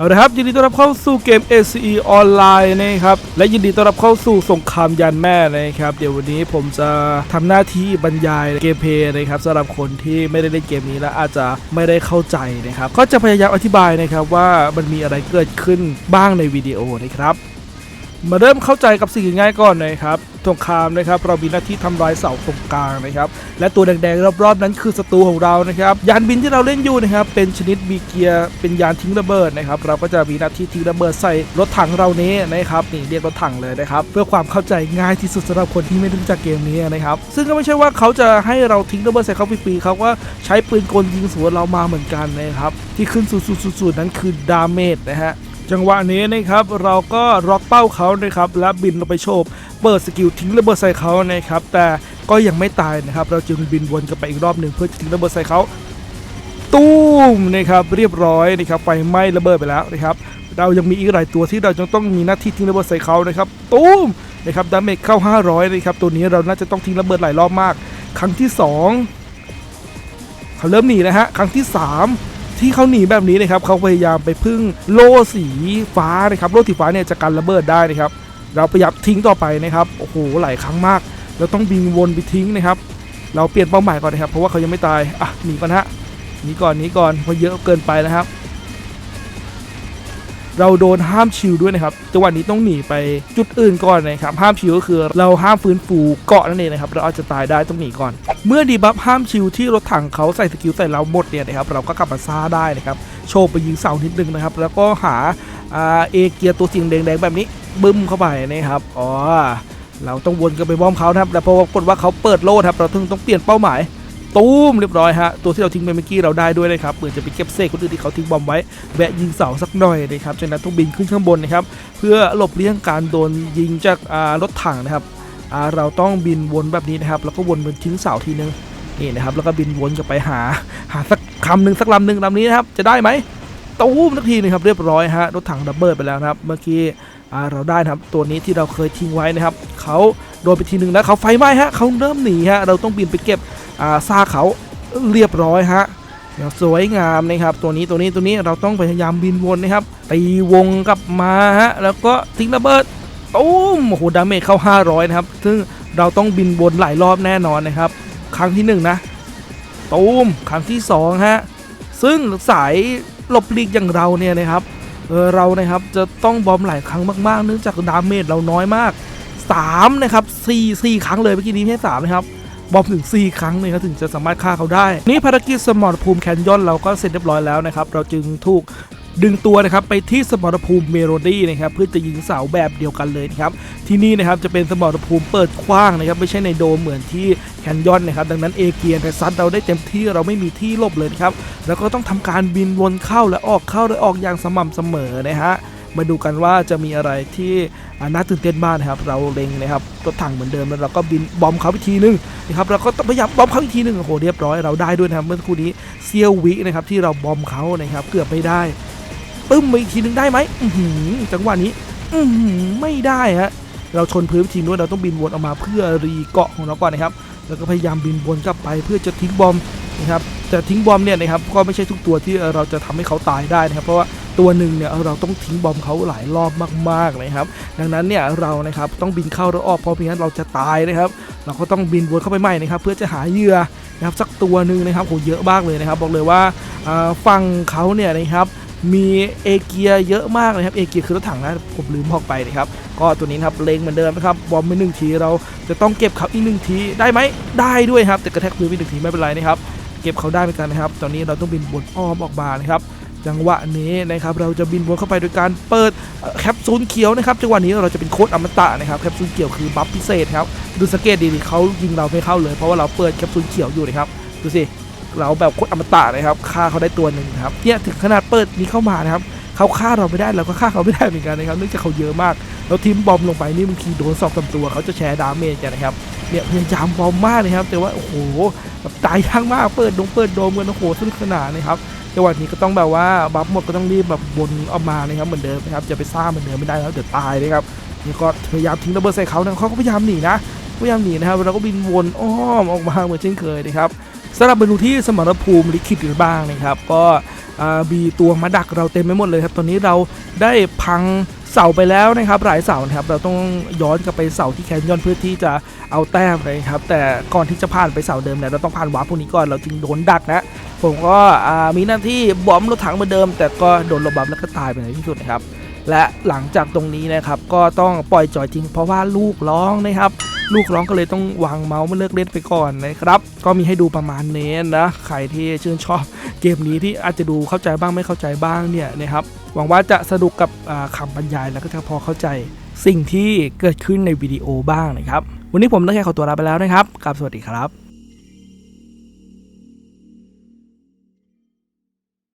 เอาละครับยินดีต้อนรับเข้าสู่เกม ACE ออนไลน์นะครับและยินดีต้อนรับเข้าสู่สงครามยันแม่นะครับเดี๋ยววันนี้ผมจะทำหน้าที่บรรยายเกมเพลย์นะครับสำหรับคนที่ไม่ได้เล่นเกมนี้และอาจจะไม่ได้เข้าใจนะครับก็จะพยายามอธิบายนะครับว่ามันมีอะไรเกิดขึ้นบ้างในวิดีโอนะครับมาเริ่มเข้าใจกับสิ่งง่ายก่อนนะครับ สงครามนะครับเรามีหน้าที่ทำลายเสาตรงกลางนะครับและตัวแดงๆรอบๆนั้นคือศัตรูของเรานะครับยานบินที่เราเล่นอยู่นะครับเป็นชนิดมีเกียร์เป็นยานทิ้งระเบิดนะครับเราก็จะมีหน้าที่ทิ้งระเบิดใส่รถถังเรานี้นะครับนี่เรียกรถถังเลยนะครับเพื่อความเข้าใจง่ายที่สุดสำหรับคนที่ไม่รู้จักเกมนี้นะครับซึ่งก็ไม่ใช่ว่าเขาจะให้เราทิ้งระเบิดใส่เขาฟรีๆเขาก็ใช้ปืนกลยิงสวนเรามาเหมือนกันนะครับที่ขึ้นสุดๆนั้นคือดาเมจนะฮะ จังหวะนี้นะครับเราก็ล็อกเป้าเขานะครับและบินลงไปโฉบเปิดสกิลทิ้งระเบิดใส่เขานะครับแต่ก็ยังไม่ตายนะครับเราจึงบินวนกลับไปอีกรอบหนึ่งเพื่อทิ้งระเบิดใส่เขาตู้มนะครับเรียบร้อยนะครับไฟไหม้ระเบิดไปแล้วนะครับเรายังมีอีกหลายตัวที่เราจะต้องมีหน้าที่ทิ้งระเบิดใส่เขานะครับตู้มนะครับดาเมจเข้า 500นะครับตัวนี้เราน่าจะต้องทิ้งระเบิดหลายรอบมาก ครั้งที่สองเขาเริ่มหนีนะฮะครั้งที่สาม ที่เขาหนีแบบนี้นะครับเขาพยายามไปพึ่งโล่สีฟ้านะครับโล่สีฟ้าเนี่ยจะกันระเบิดได้นะครับ เราพยายามทิ้งต่อไปนะครับโอ้โหหลายครั้งมากเราต้องบินวนไปทิ้งนะครับ เราเปลี่ยนเป้าหมายก่อนนะครับ เพราะว่าเขายังไม่ตายอะหนีก่อนฮะหนีก่อนหนีก่อนเพราะเยอะเกินไปนะครับ เราโดนห้ามชิลด้วยนะครับจังหวะนี้ต้องหนีไปจุดอื่นก่อนนะครับห้ามชิลก็คือเราห้ามฟื้นฟูเกาะนั่นเองนะครับเราอาจจะตายได้ต้องหนีก่อน เมื่อดีบัฟห้ามชิลที่รถถังเขาใส่สกิลใส่เราหมดเนี่ยนะครับเราก็กลับมาซ่าได้นะครับโชว์ไปยิงเสานิดนึงนะครับแล้วก็หาเอเกียตัวสีแดงๆแบบนี้บึ้มเข้าไปนะครับอ๋อเราต้องวนกันไปบอมเขาครับแล้วพอปรากฏว่าเขาเปิดโล่ครับเราถึงต้องเปลี่ยนเป้าหมาย ตูมเรียบร้อยฮะตัวที่เราทิ้งไปเมื่อกี้เราได้ด้วยนะครับเหมือนจะไปเก็บเศษคนอื่นที่เขาทิ้งบอมไว้แวะยิงเสาสักหน่อยนะครับจากนั้นต้องบินขึ้นข้างบนนะครับเพื่อหลบเลี่ยงการโดนยิงจากรถถังนะครับเราต้องบินวนแบบนี้นะครับแล้วก็วนบนทิ้งเสาทีนึงนี่นะครับแล้วก็บินวนกลับไปหาหาสักคำหนึ่งสักลำหนึ่งลำนี้นะครับจะได้ไหมตูมสักทีนึงครับเรียบร้อยฮะรถถังดับเบิลไปแล้วนะครับเมื่อกี้เราได้นะครับตัวนี้ที่เราเคยทิ้งไว้นะครับเขาโดนไปทีนึงแล้วเขาไฟไหม้ฮะเขาเริ่มหนีฮะเราต้องบินไปเก็บ ซากเขาเรียบร้อยฮะสวยงามนะครับ ตัวนี้ตัวนี้ตัวนี้เราต้องพยายามบินวนนะครับตีวงกลับมาฮะแล้วก็ทิ้งระเบิดตุ้มโอ้โหดาเมจเข้า 500 นะครับ ซึ่งเราต้องบินวนหลายรอบแน่นอนนะครับ ครั้งที่ 1 นะตุ้มครั้งที่ 2 ฮะ ซึ่งสายหลบหลีกอย่างเราเนี่ยนะครับเออเรานะครับจะต้องบอมหลายครั้งมากๆ เนื่องจากดาเมจเราน้อยมาก 3 นะครับ4 4ครั้งเลยเมื่อกี้นี้ไม่ใช่3นะครับ บอมถึง 4 ครั้งเลยครับถึงจะสามารถฆ่าเขาได้ นี่ภารกิจสมรภูมิแคนยอนเราก็เสร็จเรียบร้อยแล้วนะครับ เราจึงถูกดึงตัวนะครับไปที่สมรภูมิเมโลดี้นะครับเพื่อจะยิงเสาแบบเดียวกันเลยนะครับที่นี่นะครับจะเป็นสมรภูมิเปิดกว้างนะครับไม่ใช่ในโดมเหมือนที่แคนยอนนะครับดังนั้นเอเกียนซัดเราได้เต็มที่เราไม่มีที่หลบเลยนะครับแล้วก็ต้องทำการบินวนเข้าและออกเข้าและออกอย่างสม่ำเสมอนะฮะ มาดูกันว่าจะมีอะไรที่น่าตื่นเต้นบ้างนะครับ เราเล็งนะครับรถถังเหมือนเดิมแล้วเราก็บินบอมเขาอีกทีนึงนะครับเราก็พยายามบอมเขาอีกทีหนึ่งโอ้โหเรียบร้อยเราได้ด้วยนะครับเมื่อสักครู่นี้เซียววินะครับที่เราบอมเขานะครับเกือบไม่ได้ปึ้มมาอีกทีหนึ่งได้ไหมจังหวะนี้อืไม่ได้ฮะเราชนพื้นทีด้วยเราต้องบินวนออกมาเพื่อรีเกาะของเราก่อนนะครับ แล้วก็พยายามบินวนกลับไปเพื่อจะทิ้งบอมนะครับแต่ทิ้งบอมเนี่ยนะครับก็ไม่ใช่ทุกตัวที่เราจะทำให้เขาตายได้นะครับ เพราะว่า ตัวหนึ่งเนี่ยเราต้องทิ้งบอมเขาหลายรอบมากๆเลยครับ ดังนั้นเนี่ยเรานะครับต้องบินเข้าแล้วออกเพราะไม่งั้นเราจะตายนะครับ เราก็ต้องบินวนเข้าไปใหม่นะครับเพื่อจะหาเหยื่อนะครับสักตัวหนึ่งนะครับโหเยอะมากเลยนะครับ บอกเลยว่าฝั่งเขาเนี่ยนะครับมีเอเกียเยอะมากเลยครับเอเกียคือรถถังนะผมลืมบอกไปนะครับก็ตัวนี้ครับเลงเหมือนเดิมนะครับบอมไปหนึ่งทีเราจะต้องเก็บเขาอีกหนึ่งทีได้ไหมได้ด้วยครับแต่กระแทกพื้นไปหนึ่งทีไม่เป็นไรนะครับเก็บเขาได้เหมือนกันนะครับ ตอนนี้เราต้องบินวนอ้อมออกมานะครับ จังหวะนี้นะครับเราจะบินวนเข้าไปโดยการเปิดแคปซูลเขียวนะครับจังหวะนี้เราจะเป็นโค้ดอมตะนะครับแคปซูลเขียวคือบัฟพิเศษครับดูสงเกตดีๆเขายิงเราไม่เข้าเลย เพราะว่าเราเปิดแคปซูลเขียวอยู่นะครับดูสิเราแบบโค้ดอมตะนะครับฆ่าเขาได้ตัวหนึ่งครับเนี่ยถึงขนาดเปิดนี้เข้ามานะครับเขาฆ่าเราไม่ได้เราก็ฆ่าเขาไม่ได้เหมือนกันนะครับเนื่องจากเขาเยอะมากเราทิมบอมลงไปนี่บางทีโดนสองสาตัวเขาจะแชร์ดาเมจกันนะครับเนี่ยพยายามบอมมากเลยครับ แต่ว่าโอ้โหแบบตายยากมากเปิดดงเปิดโดมกันโอ้โหสนุกสนานนะครับ จังหวะนี้ก็ต้องแบบว่าบัฟหมดก็ต้องรีบแบบวนออกมานะครับเหมือนเดิมนะครับจะไปซ่าเหมือนเดิมไม่ได้แล้วเดี๋ยวตายนะครับนี่ก็พยายามทิ้งระเบิดใส่เขานะเขาก็พยายามหนีนะพยายามหนีนะครับเราก็บินวนอ้อมออกมาเหมือนเช่นเคยนะครับสำหรับเมนูที่สมรภูมิลิขิตกันบ้างนะครับ ก็มีตัวมาดักเราเต็มไปหมดเลยครับ ตอนนี้เราได้พังเสาไปแล้วนะครับหลายเสานะครับ เราต้องย้อนกลับไปเสาที่แคนยอนเพื่อที่จะเอาแต้มเลยครับ แต่ก่อนที่จะผ่านไปเสาเดิมเนี่ยเราต้องผ่านวาร์ปพวกนี้ก่อนเราจึงโดนดักนะ ผมก็มีหน้าที่บอมรถถังเหมือนเดิม แต่ก็โดนระบับแล้วก็ตายไปในที่สุดนะครับและหลังจากตรงนี้นะครับก็ต้องปล่อยจอยจริง เพราะว่าลูกร้องนะครับ ลูกร้องก็เลยต้องวางเมาส์มาเลิกเล่นไปก่อนนะครับ ก็มีให้ดูประมาณนี้นะใครที่ชื่นชอบเกมนี้ที่อาจจะดูเข้าใจบ้างไม่เข้าใจบ้างเนี่ยนะครับหวังว่าจะสนุกกับอ่าคำบรรยายแล้วก็จะพอเข้าใจสิ่งที่เกิดขึ้นในวิดีโอบ้างนะครับ วันนี้ผมต้องแค่ขอตัวลาไปแล้วนะครับกับสวัสดีครับ